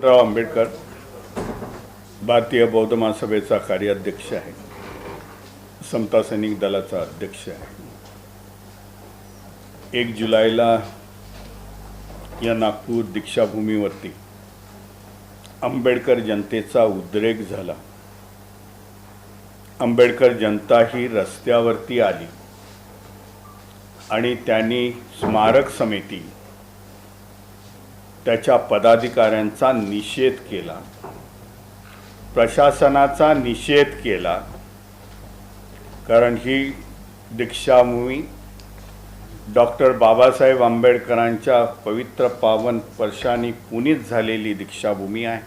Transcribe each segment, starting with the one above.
भीमराव आंबेडकर भारतीय बौद्ध महासभेचा कार्याध्यक्ष आहे समता सैनिक दलाचा अध्यक्ष आहे एक जुलैला या नागपूर दीक्षाभूमीवरती आंबेडकर जनतेचा उद्रेक झाला. आंबेडकर जनता ही रस्त्यावरती आली आणि त्यांनी स्मारक समिती त्याच्या पदाधिकाऱ्यांचा निषेध केला. प्रशासनाचा निषेध केला. कारण ही दीक्षाभूमी डॉक्टर बाबासाहेब आंबेडकरांच्या पवित्र पावन स्पर्शाने पुनीत झालेली दीक्षाभूमी आहे.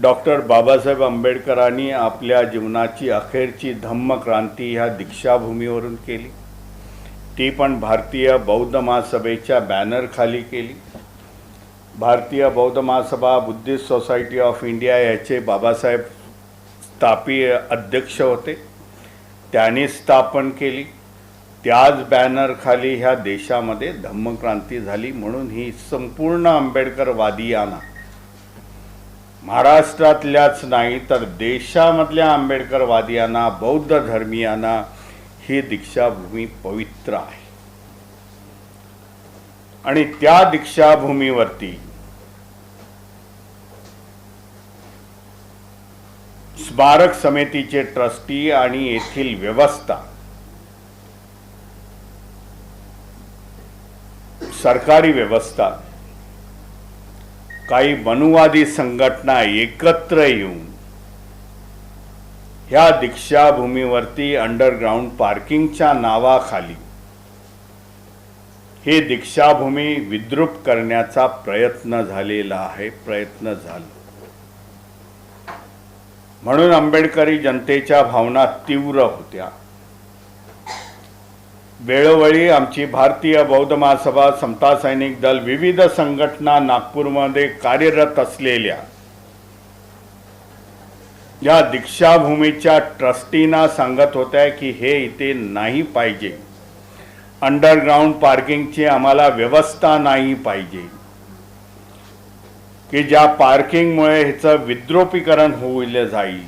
डॉक्टर बाबासाहेब आंबेडकरांनी आपल्या जीवनाची अखेरची धम्मक्रांती ह्या दीक्षाभूमीवरून केली. ती पण भारतीय बौद्ध महासभेच्या बॅनरखाली केली. Bharatiya Bauddha Mahasabha Buddhist Society of India याचे बाबासाहेब स्थापीय अध्यक्ष होते. त्यांनी स्थापन केली. त्याच बॅनरखाली ह्या देशामध्ये धम्मक्रांती झाली म्हणून ही संपूर्ण आंबेडकरवादियांना महाराष्ट्रातल्याच नाही तर देशामधल्या आंबेडकरवादियांना बौद्ध धर्मियांना ही दीक्षाभूमी पवित्र आहे. आणि त्या दीक्षाभूमीवरती स्मारक समितीचे ट्रस्टी आणि येथील व्यवस्था. सरकारी व्यवस्था. काही मनुवादी संघटना एकत्र येऊन ह्या दीक्षाभूमीवरती अंडरग्राऊंड पार्किंगच्या नावाखाली हे दीक्षाभूमी विद्रूप करण्याचा प्रयत्न झालेला आहे प्रयत्न झाला. म्हणून आंबेडकरी जनतेच्या भावना तीव्र होत्या. वेळोवेळी आमची भारतीय बौद्ध महासभा समता सैनिक दल विविध संघटना नागपूरमध्ये कार्यरत असलेल्या या दीक्षाभूमीच्या ट्रस्टीना सांगत होत्या की हे इथे नाही पाहिजे. अंडरग्राऊंड पार्किंगची आम्हाला व्यवस्था नाही पाहिजे. की ज्या पार्किंगमुळे ह्याचं विद्रोपीकरण होईल जाईल.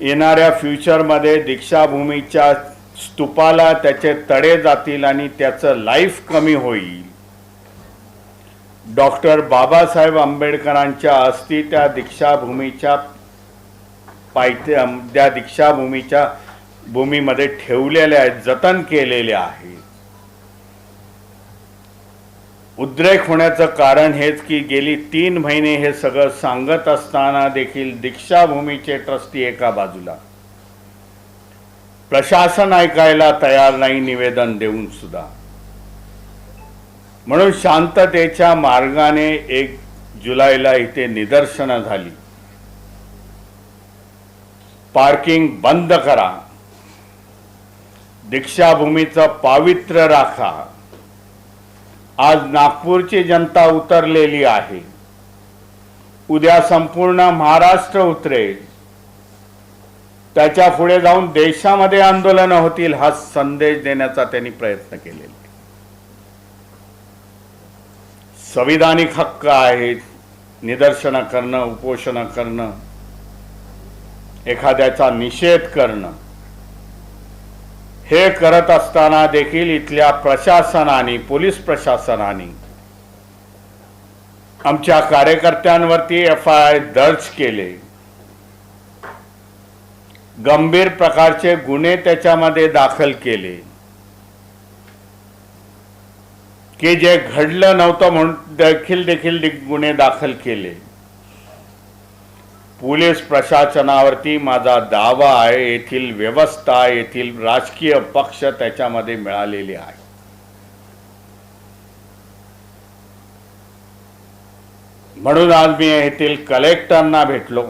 येणाऱ्या फ्युचरमध्ये दीक्षाभूमीच्या स्तूपाला त्याचे तडे जातील आणि त्याचं लाईफ कमी होईल. डॉक्टर बाबासाहेब आंबेडकरांच्या अस्थि त्या दीक्षाभूमीच्या पायथ्या त्या दीक्षाभूमीच्या भूमीमध्ये ठेवलेल्या आहेत जतन केलेल्या आहेत. उद्रेक होण्याचं कारण हेच की गेली तीन महिने हे सगळं सांगत असताना देखील दीक्षाभूमीचे ट्रस्टी एका बाजूला. प्रशासन ऐकायला तयार नाही निवेदन देऊन सुद्धा. म्हणून शांततेच्या मार्गाने एक जुलैला इथे निदर्शनं झाली. पार्किंग बंद करा. दीक्षाभूमीचं पावित्र्य राखा. आज नागपूरची जनता उतरलेली आहे. उद्या संपूर्ण महाराष्ट्र उतरेल. त्याच्या पुढे जाऊन देशामध्ये आंदोलनं होतील हा संदेश देण्याचा त्यांनी प्रयत्न केलेला संविधानिक हक्क आहेत निदर्शनं करणं उपोषणं करणं एखाद्याचा निषेध करणं. हे करत असताना देखील इथल्या प्रशासनाने पोलीस प्रशासनाने आमच्या कार्यकर्त्यांवरती एफ आय आर दर्ज केले. गंभीर प्रकारचे गुन्हे त्याच्यामध्ये दाखल केले. की जे घडलं नव्हतं म्हणून देखील देखील गुन्हे दाखल केले. पोलीस प्रशासनावरती माझा दावा आहे येथील व्यवस्था येथील राजकीय पक्ष त्याच्यामध्ये मिळालेले आहे. म्हणून आज मी येथील कलेक्टरना भेटलो.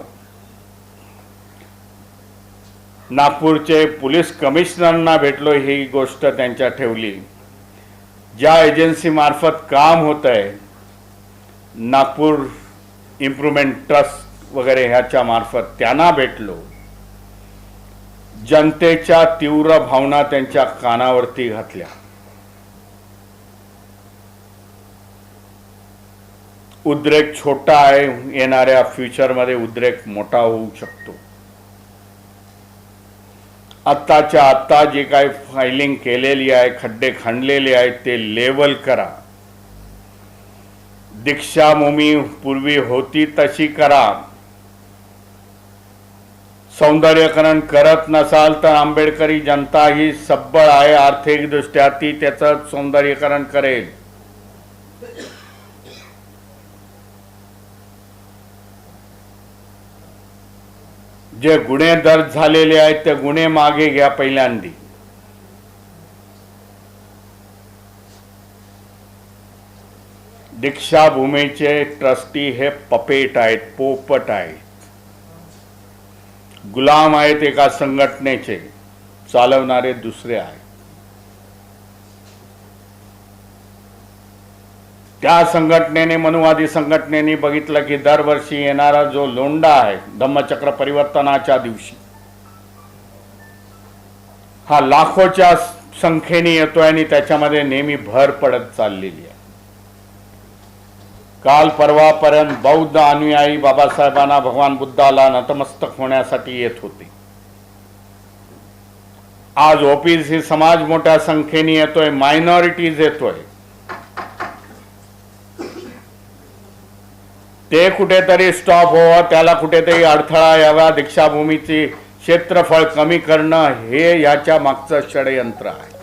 नागपूरचे पोलीस कमिशनरना भेटलो ही गोष्ट त्यांच्या ठेवली. ज्या एजन्सीमार्फत काम होत आहे नागपूर इम्प्रुव्हमेंट ट्रस्ट वगैरे ह्याच्या मार्फत त्यांना भेटलो. जनतेच्या तीव्र भावना त्यांच्या कानावरती घातल्या. उद्रेक छोटा आहे येणाऱ्या फ्युचरमध्ये उद्रेक मोठा होऊ शकतो. आत्ताच्या आत्ता जे काही फायलिंग केलेली आहे खड्डे खणलेले आहेत ते लेवल करा. दीक्षाभूमी पूर्वी होती तशी करा. सौंदर्यकरण करत नसाल तर आंबेडकरी जनता ही सबळ आहे आर्थिकदृष्ट्या ती त्याचं सौंदर्यकरण करेल. जे गुन्हे दर्ज झालेले आहेत ते गुन्हे मागे घ्या पहिल्यांदी. दीक्षाभूमीचे ट्रस्टी हे पपेट आहेत पोपट आहेत. गुलाम आहेत एका संघटनेचे चालवणारे दुसरे आहेत. त्या संघटनेने मनुवादी संघटनेने बघितलं की दरवर्षी येणारा जो लोंडा आहे धम्मचक्र परिवर्तनाच्या दिवशी हा लाखोच्या संख्येने येतोय आणि त्याच्यामध्ये नेहमी भर पडत चाललेली आहे. काल परवापर्यंत बौद्ध अनुयायी बाबासाहेबांना भगवान बुद्धाला नतमस्तक होण्यासाठी येत होते. आज ओबीसी समाज मोठ्या संख्येने येतोय मायनॉरिटीज येतोय. ते कुठेतरी स्टॉप व्हावं त्याला कुठेतरी अडथळा यावा दीक्षाभूमीची क्षेत्रफळ कमी करणं हे याच्या मागचं षडयंत्र आहे.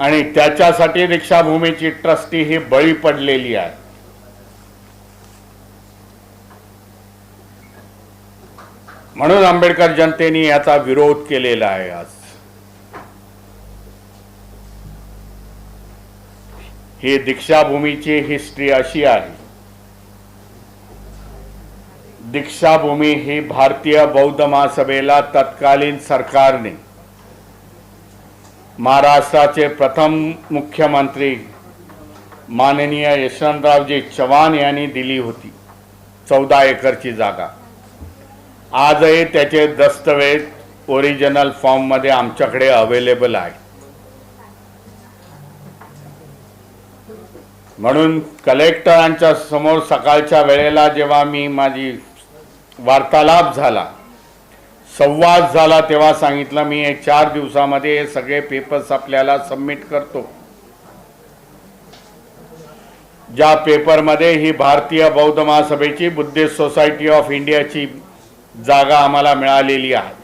आणि त्याच्यासाठी दीक्षाभूमीची ट्रस्टी ही बळी पडलेली आहे. म्हणून आंबेडकर जनतेने याचा विरोध केलेला आहे आज. ही दीक्षाभूमीची हिस्ट्री अशी आहे. दीक्षाभूमी ही भारतीय बौद्ध महासभेला तत्कालीन सरकारने महाराष्ट्राचे प्रथम मुख्यमंत्री माननीय यशवंतरावजी चव्हाण यांनी दिली होती. चौदा एकरची जागा. आजही त्याचे दस्तवेज ओरिजिनल फॉर्ममध्ये आमच्याकडे अवेलेबल आहे. म्हणून कलेक्टरांच्या समोर सकाळच्या वेळेला जेव्हा मी माझी वार्तालाप झाला संवाद झाला तेव्हा सांगितलं मी हे चार दिवसामध्ये हे सगळे पेपर्स आपल्याला सबमिट करतो. ज्या पेपरमध्ये ही भारतीय बौद्ध महासभेची बुद्धिस्ट सोसायटी ऑफ इंडियाची जागा आम्हाला मिळालेली आहे.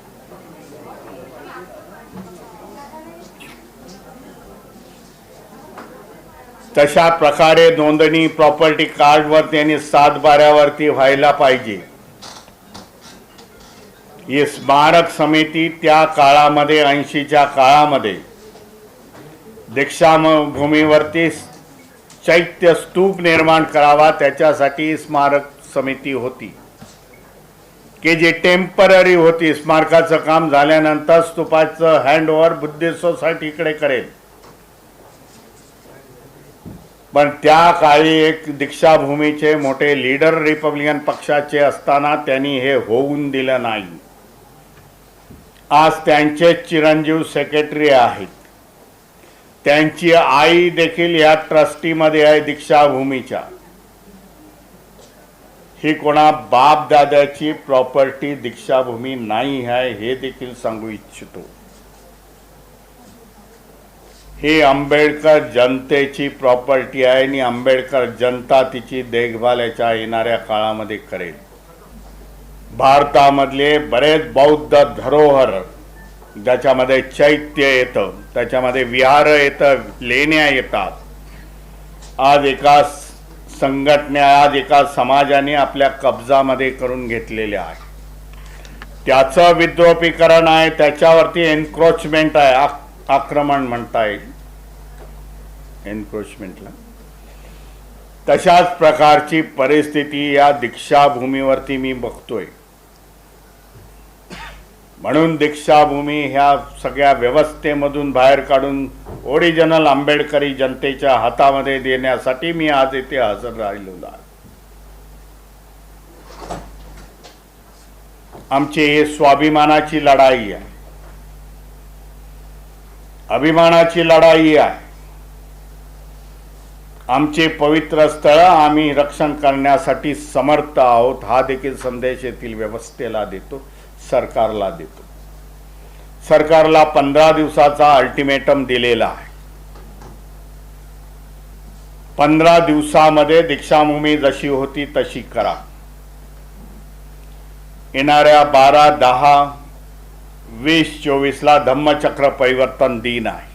तशा प्रकारे नोंदणी प्रॉपर्टी कार्डवरती आणि सात बाऱ्यावरती व्हायला पाहिजे. ही स्मारक समिती त्या काळामध्ये ऐंशीच्या काळामध्ये दीक्षाभूमीवरती चैत्य स्तूप निर्माण करावा त्याच्यासाठी स्मारक समिती होती. की जी टेंपररी होती स्मारकाचं काम झाल्यानंतर स्तूपाचं हँडओव्हर बुद्धिस्ट सोसायटीकडे करेल. पण त्या काळी एक दीक्षाभूमीचे मोठे लीडर रिपब्लिकन पक्षाचे असताना त्यांनी हे होऊन दिलं नाही. आज त्यांचे चिरंजीव सेक्रेटरी आहेत. त्यांची आई देखील या ट्रस्टीमध्ये आहे दीक्षाभूमीच्या. ही कोणा बाप दादाची प्रॉपर्टी दीक्षाभूमी नाही आहे हे देखील सांगू इच्छितो. ही आंबेडकर जनतेची प्रॉपर्टी आहे आणि आंबेडकर जनता तिची देखभाल याच्या येणाऱ्या काळामध्ये करेल. भारतामधले बरेच बौद्ध धरोहर ज्याच्यामध्ये चैत्य येतं त्याच्यामध्ये विहार येतं लेण्या येतात. आज एका संघटने आज एका समाजाने आपल्या कब्जामध्ये करून घेतलेले आहे. त्याचं विद्रोपीकरण आहे त्याच्यावरती एन्क्रोचमेंट आहे आक- आक्रमण म्हणता येईल. एन्क्रोचमेंटला तशाच प्रकारची परिस्थिती या दीक्षाभूमीवरती मी बघतोय. म्हणून दीक्षाभूमी ह्या सगळ्या व्यवस्थेमधून बाहेर काढून ओरिजिनल आंबेडकरी जनतेच्या हातामध्ये देण्यासाठी मी आज इथे हजर राहिलेलो आहे. आमची हे स्वाभिमानाची लढाई आहे. अभिमानाची लढाई आहे. आमचे पवित्र स्थळ आम्ही रक्षण करण्यासाठी समर्थ आहोत. हा देखील संदेश येथील व्यवस्थेला देतो सरकारला देतो. सरकारला पंधरा दिवसाचा अल्टिमेटम दिलेला आहे. पंधरा दिवसामध्ये दीक्षाभूमी जशी होती तशी करा. येणाऱ्या बारा दहा वीस चोवीसला धम्मचक्र परिवर्तन दिन आहे.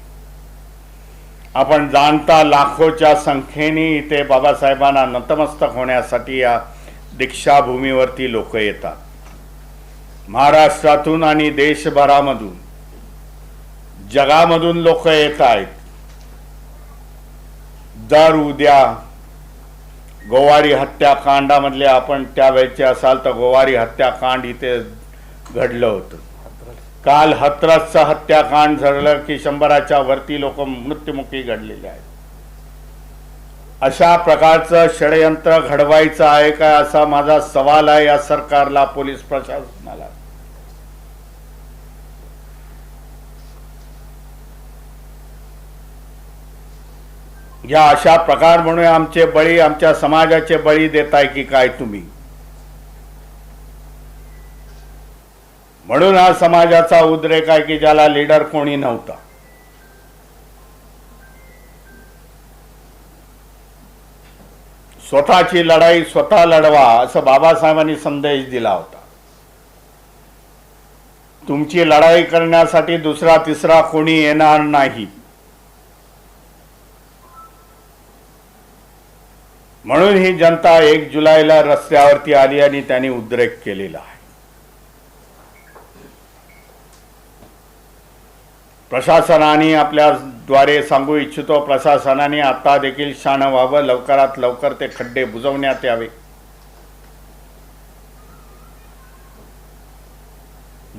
आपण जाणता लाखोच्या संख्येने इथे बाबासाहेबांना नतमस्तक होण्यासाठी या दीक्षाभूमीवरती लोक येतात. महाराष्ट्रातून आणि देशभरामधून जगामधून लोक येत आहेत. दर उद्या गोवारी हत्याकांडामधले आपण त्यावेळेचे असाल तर गोवारी हत्याकांड इथे घडलं होतं. काल हत्रसचं हत्याकांड झालं की शंभराच्या वरती लोक मृत्युमुखी घडलेले आहेत. अशा प्रकारचं षडयंत्र घडवायचं आहे का असा माझा सवाल आहे या सरकारला पोलीस प्रशासनाला. या अशा प्रकार म्हणून आमचे बळी आमच्या समाजाचे बळी देताय की काय तुम्ही? म्हणून हा समाजाचा उद्रेक आहे की ज्याला लीडर कोणी नव्हता. स्वतःची लढाई स्वतः लढवा असं बाबासाहेबांनी संदेश दिला होता. तुमची लढाई करण्यासाठी दुसरा तिसरा कोणी येणार नाही. म्हणून ही जनता एक जुलैला रस्त्यावरती आली आणि त्यांनी उद्रेक केलेला आहे. प्रशासनाने आपल्याद्वारे सांगू इच्छितो प्रशासनाने आता देखील शान व्हावं लवकरात लवकर ते खड्डे बुजवण्यात यावे.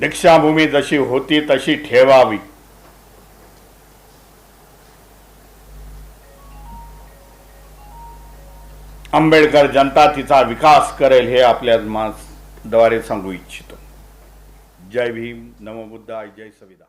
दीक्षाभूमी जशी होती तशी ठेवावी. आंबेडकर जनता तिचा विकास करेल हे आपल्या द्वारे सांगू इच्छितो. जय भीम नमोबुद्धाय जय सविदा